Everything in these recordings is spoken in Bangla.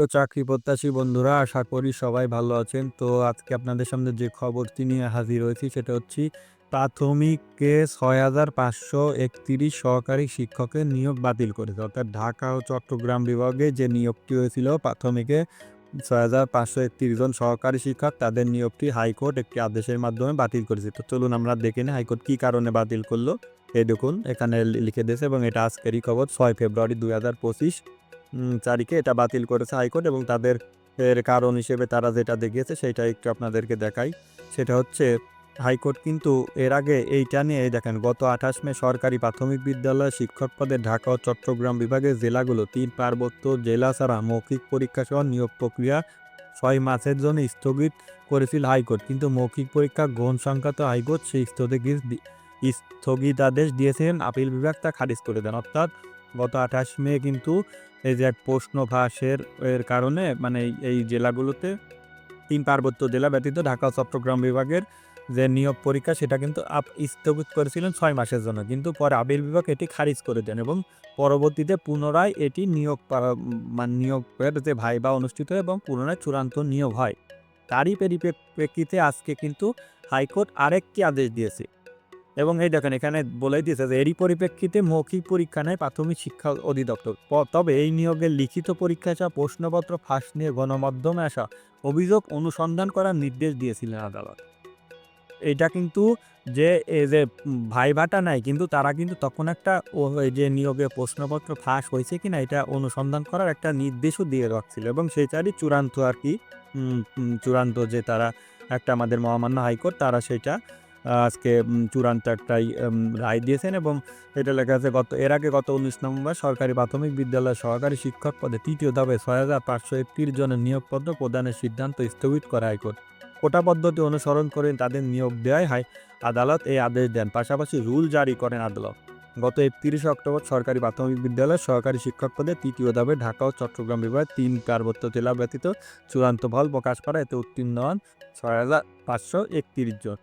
তো চাকরি প্রত্যাশী বন্ধুরা, আশা করি সবাই ভালো আছেন। তো আজকে আপনাদের সামনে যে খবরটি নিয়ে হাজির হয়েছি সেটা হচ্ছে, প্রাথমিকে ছয় হাজার পাঁচশো একত্রিশ সহকারী শিক্ষকের নিয়োগ বাতিল করেছে। অর্থাৎ ঢাকা ও চট্টগ্রাম বিভাগে যে নিয়োগটি হয়েছিল, প্রাথমিকে ছয় হাজার পাঁচশো একত্রিশ জন সহকারী শিক্ষক তাদের নিয়োগটি হাইকোর্ট একটি আদেশের মাধ্যমে বাতিল করেছে। তো চলুন আমরা দেখে নিই হাইকোর্ট কী কারণে বাতিল করল। এই দেখুন, এখানে লিখে দিয়েছে এবং এটা আজকেরই খবর, ছয় ফেব্রুয়ারি দুই হাজার পঁচিশ। তারিখে এটা বাতিল করেছে হাইকোর্ট এবং তাদের এর কারণ হিসেবে তারা যেটা দেখিয়েছে সেটা একটু আপনাদেরকে দেখাই। সেটা হচ্ছে হাইকোর্ট কিন্তু এর আগে এইটা নিয়ে দেখেন, গত আঠাশ মে সরকারি প্রাথমিক বিদ্যালয় শিক্ষক পদে ঢাকা ও চট্টগ্রাম বিভাগের জেলাগুলো তিন পার্বত্য জেলা ছাড়া মৌখিক পরীক্ষা সহ নিয়োগ প্রক্রিয়া ছয় মাসের জন্য স্থগিত করেছিল হাইকোর্ট। কিন্তু মৌখিক পরীক্ষা গ্রহণ সংক্রান্ত হাইকোর্ট সেই স্থগিত স্থগিতাদেশ দিয়েছিলেন আপিল বিভাগ তা খারিজ করে দেন। অর্থাৎ গত আঠাশ মে কিন্তু এই যে এক প্রশ্ন এর কারণে মানে এই- জেলাগুলোতে তিন পার্বত্য জেলা ব্যতীত ঢাকা চট্টগ্রাম বিভাগের যে নিয়োগ পরীক্ষা সেটা কিন্তু আপ, স্থগিত করেছিলেন ছয় মাসের জন্য। কিন্তু পরে আপিল বিভাগ এটি খারিজ করে দেন এবং পরবর্তীতে পুনরায় এটি নিয়োগ মানে নিয়োগের যে ভাইবা অনুষ্ঠিত এবং পুনরায় চূড়ান্ত নিয়োগ হয়। তারই পরিপ্রেক্ষিতে আজকে কিন্তু হাইকোর্ট আরেকটি আদেশ দিয়েছে। এবং এই দেখেন এখানে বলে দিয়েছে যে এরই পরিপ্রেক্ষিতে মৌখিক পরীক্ষা নেয় প্রাথমিক শিক্ষা অধিদপ্তর। তবে এই নিয়োগের লিখিত পরীক্ষা আসা প্রশ্নপত্র ফাঁস নিয়ে গণমাধ্যমে আসা অভিযোগ অনুসন্ধান করার নির্দেশ দিয়েছিলেন আদালত। এটা কিন্তু যে যে উম, ভাইভাটা নাই কিন্তু তারা কিন্তু তখন একটা যে নিয়োগে প্রশ্নপত্র ফাঁস হয়েছে কিনা এটা অনুসন্ধান করার একটা নির্দেশও দিয়ে রাখছিল এবং সেটারই চূড়ান্ত আর কি চূড়ান্ত যে তারা একটা আমাদের মহামান্য হাইকোর্ট তারা সেটা আজকে চূড়ান্ত একটাই রায় দিয়েছেন এবং এটা লেখা আছে, গত, এর আগে গত উনিশ নভেম্বর সরকারি প্রাথমিক বিদ্যালয়ের সহকারী শিক্ষক পদে তৃতীয় ধাপে ছয় হাজার পাঁচশো একত্রিশ জনের নিয়োগপত্র প্রদানের সিদ্ধান্ত স্থগিত করে হাইকোর্ট। কোটা পদ্ধতি অনুসরণ করে তাদের নিয়োগ দেওয়াই হয় আদালত এই আদেশ দেন। পাশাপাশি রুল জারি করেন আদালত। গত একত্রিশে অক্টোবর সরকারি প্রাথমিক বিদ্যালয়ের সহকারী শিক্ষক পদে তৃতীয় ধাপে ঢাকা ও চট্টগ্রাম বিভাগে তিন পার্বত্য জেলা ব্যতীত চূড়ান্ত ফল প্রকাশ করা এতে উত্তীর্ণ হন ছয় হাজার পাঁচশো একত্রিশ জন।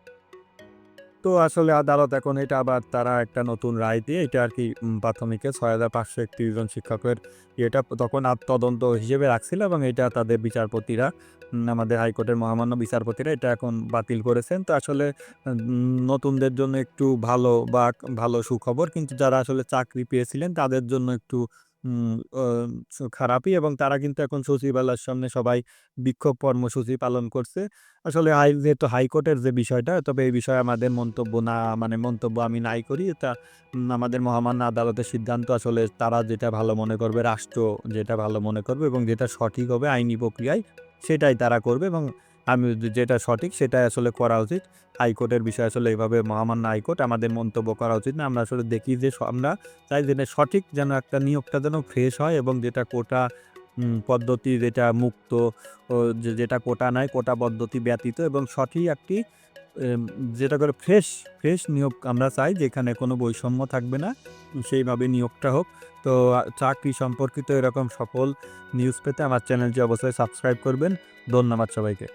তো আসলে আদালত এখন এটা আবার তারা একটা নতুন রায় দিয়ে এটা আর কি প্রাথমিকে ছয় হাজার পাঁচশো একত্রিশ জন শিক্ষকের এটা তখন তদন্ত হিসেবে রাখছিল এবং এটা তাদের বিচারপতিরা আমাদের হাইকোর্টের মহামান্য বিচারপতিরা এটা এখন বাতিল করেছেন। তো আসলে নতুনদের জন্য একটু ভালো বা ভালো সুখবর। কিন্তু যারা আসলে চাকরি পেয়েছিলেন তাদের জন্য একটু খারাপই এবং তারা কিন্তু এখন সচিবালয়ের সামনে সবাই বিক্ষোভ কর্মসূচি পালন করছে। আসলে হাই, যেহেতু হাইকোর্টের যে বিষয়টা, তবে এই বিষয়ে আমাদের মন্তব্য না মানে মন্তব্য আমি নাই করি। এটা আমাদের মহামান্য আদালতের সিদ্ধান্ত আসলে তারা যেটা ভালো মনে করবে, রাষ্ট্র যেটা ভালো মনে করবে এবং যেটা সঠিক হবে আইনি প্রক্রিয়ায়, সেটাই তারা করবে এবং আমি যেটা সঠিক সেটাই আসলে করা উচিত। হাইকোর্টের বিষয় আসলে এইভাবে মহামান্য হাইকোর্ট আমাদের মন্তব্য করা উচিত না। আমরা আসলে দেখি যে আমরা চাই যেন সঠিক যেন একটা নিয়োগটা যেন ফ্রেশ হয় এবং যেটা কোটা পদ্ধতি যেটা মুক্ত যে- যেটা কোটা নয় কোটা পদ্ধতি ব্যতীত এবং সঠিক একটি যেটা করে ফ্রেশ ফ্রেশ নিয়োগ আমরা চাই যেখানে কোনো বৈষম্য থাকবে না, সেইভাবে নিয়োগটা হোক। তো চাকরি সম্পর্কিত এরকম সকল নিউজ পেতে আমার চ্যানেলটি অবশ্যই সাবস্ক্রাইব করবেন। ধন্যবাদ সবাইকে।